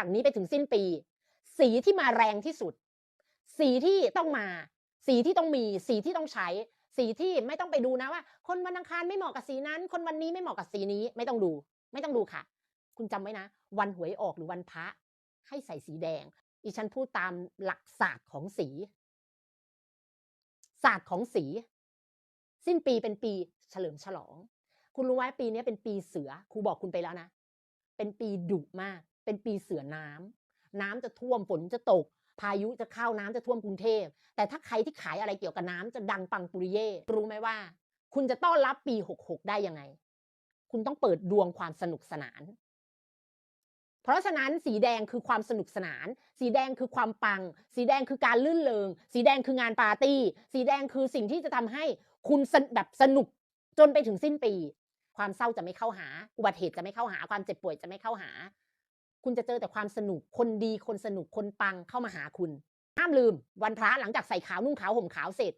จากนี้ไปถึงสิ้นปี สีที่มาแรงที่สุด สีที่ต้องมา สีที่ต้องมี สีที่ต้องใช้ สีที่ไม่ต้องไปดูนะว่า คนวันอังคารไม่เหมาะกับสีนั้น คนวันนี้ไม่เหมาะกับสีนี้ ไม่ต้องดู ไม่ต้องดูค่ะ คุณจำไว้นะ วันหวยออกหรือวันพระ ให้ใส่สีแดงอีฉันพูดตามหลักศาสตร์ของสี ศาสตร์ของสี สิ้นปีเป็นปีเฉลิมฉลอง คุณรู้ไหมปีนี้เป็นปีเสือครูบอกคุณไปแล้วนะ เป็นปีดุมาก เป็นปีเสือน้ำน้ำจะท่วมฝนจะตก พายุจะเข้าน้ำจะท่วมกรุงเทพ แต่ถ้าใครที่ขายอะไรเกี่ยวกับน้ำจะดังปังปุริเย่รู้ไหมว่า คุณจะต้อนรับปี 66 ได้ยังไง คุณต้องเปิดดวงความสนุกสนาน เพราะฉะนั้นสีแดงคือความสนุกสนาน สีแดงคือความปัง สีแดงคือการลื่นเลงสีแดงคืองานปาร์ตี้ สีแดงคือสิ่งที่จะทำให้คุณแบบสนุกจนไปถึงสิ้นปี ความเศร้าจะไม่เข้าหา อุบัติเหตุจะไม่เข้าหา ความเจ็บป่วยจะไม่เข้าหา คุณจะเจอแต่ความสนุกคนดีคนสนุกคนปังเข้ามาหาคุณ ห้ามลืม วันพระหลังจากใส่ขาวนุ่งขาวห่มขาวเสร็จ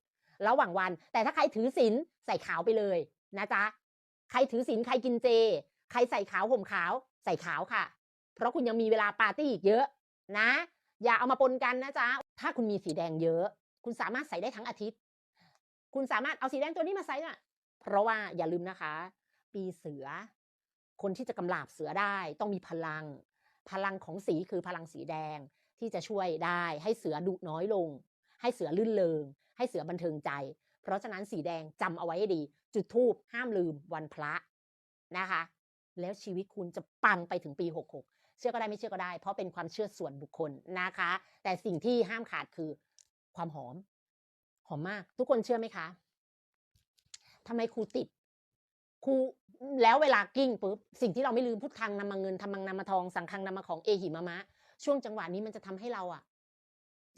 ระหว่างวัน แต่ถ้าใครถือศีลใส่ขาวไปเลยนะจ๊ะใครถือศีลใครกินเจ ใครใส่ขาวห่มขาว ใส่ขาวค่ะ เพราะคุณยังมีเวลาปาร์ตี้อีกเยอะนะ อย่าเอามาปนกันนะจ๊ะถ้าคุณมีสีแดงเยอะ คุณสามารถใส่ได้ทั้งอาทิตย์ คุณสามารถเอาสีแดงตัวนี้มาใส่น่ะ เพราะว่าอย่าลืมนะคะ ปีเสือ คนที่จะกำลาบเสือได้ ต้องมีพลัง พลังของสีคือพลังสีแดงที่จะช่วยได้ให้เสือดุน้อยลง ให้เสือลื่นเลงให้เสือบันเทิงใจ เพราะฉะนั้นสีแดงจำเอาไว้ให้ดี จุดทูบห้ามลืมวันพระนะคะ แล้วชีวิตคุณจะปังไปถึงปี 66 เชื่อก็ได้ไม่เชื่อก็ได้ เพราะเป็นความเชื่อส่วนบุคคลนะคะ แต่สิ่งที่ห้ามขาดคือความหอม หอมมาก ทุกคนเชื่อไหมคะทำไมครูติดครู แล้วเวลากิ้งปุ๊บสิ่งที่เราไม่ลืมพุทธังนำมาเงินทำมังนำมาทอง สังคังนำมาของเอหิมะมะ ช่วงจังหวะนี้มันจะทำให้เราอะ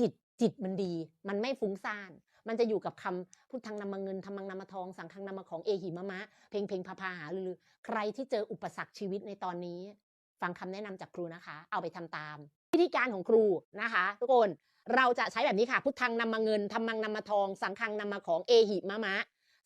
จิตจิตมันดี มันไม่ฟุ้งซ่าน มันจะอยู่กับคำพุทธังนำมาเงินทำมังนำมาทอง สังคังนำมาของเอหิมะมะ เพลงเพลงพาพาหาลือ ใครที่เจออุปสรรคชีวิตในตอนนี้ ฟังคำแนะนำจากครูนะคะ เอาไปทำตาม วิธีการของครูนะคะ ทุกคนเราจะใช้แบบนี้ค่ะ พุทธังนำมาเงินทำมังนำมาทอง สังคังนำมาของเอหิมะมะ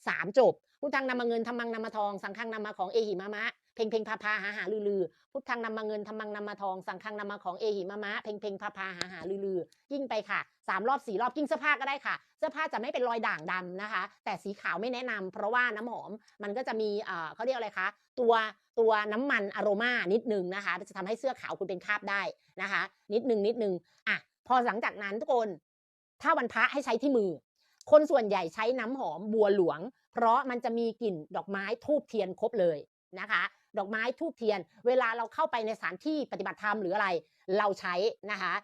สามจบ พุทธังนำมาเงินทำมังนำมาทองสังคังนำมาของเอหิมะมะเพลงเพลงพาพาหาหาลือลือพุทธังนำมาเงินทำมังนำมาทองสังคังนำมาของเอหิมะมะเพลงเพลงพาพาหาหาลือลือยิ่งไปค่ะสามรอบสี่รอบกิ้งเสื้อผ้าก็ได้ค่ะ เสื้อผ้าจะไม่เป็นรอยด่างดำนะคะ แต่สีขาวไม่แนะนำเพราะว่าน้ำหอมมันก็จะมีเอ่อเขาเรียกอะไรคะตัวตัวน้ำมันอโรมานิดนึงนะคะจะทำให้เสื้อขาวคุณเป็นคราบได้นะคะ นิดนึงนิดนึงอะพอหลังจากนั้นทุกคนถ้าวันพระให้ใช้ที่มือ คนส่วนใหญ่ใช้น้ำหอมบัวหลวง เพราะมันจะมีกลิ่นดอกไม้ทูบเทียนครบเลยนะคะ ดอกไม้ทูบเทียน เวลาเราเข้าไปในสถานที่ปฏิบัติธรรมหรืออะไร เราใช้นะคะ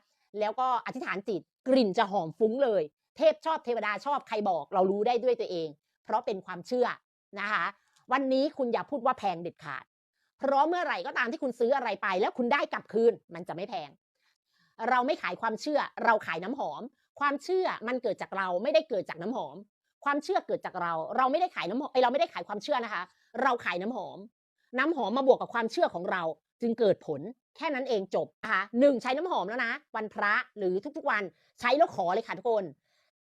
แล้วก็อธิษฐานจิตกลิ่นจะหอมฟุ้งเลย เทพชอบเทวดาชอบใครบอกเรารู้ได้ด้วยตัวเอง เพราะเป็นความเชื่อนะคะ วันนี้คุณอย่าพูดว่าแพงเด็ดขาด เพราะเมื่อไหร่ก็ตามที่คุณซื้ออะไรไป แล้วคุณได้กลับคืน มันจะไม่แพง เราไม่ขายความเชื่อ เราขายน้ำหอม ความเชื่อมันเกิดจากเราไม่ได้เกิดจากน้ำหอม ความเชื่อเกิดจากเรา เราไม่ได้ขายน้ำหอมเอ้ยเราไม่ได้ขายความเชื่อนะคะ เราขายน้ำหอม น้ำหอมมาบวกกับความเชื่อของเรา จึงเกิดผลแค่นั้นเองจบนะคะหนึ่งใช้น้ำหอมแล้วนะ วันพระหรือทุกๆวันใช้แล้วขอเลยค่ะทุกคน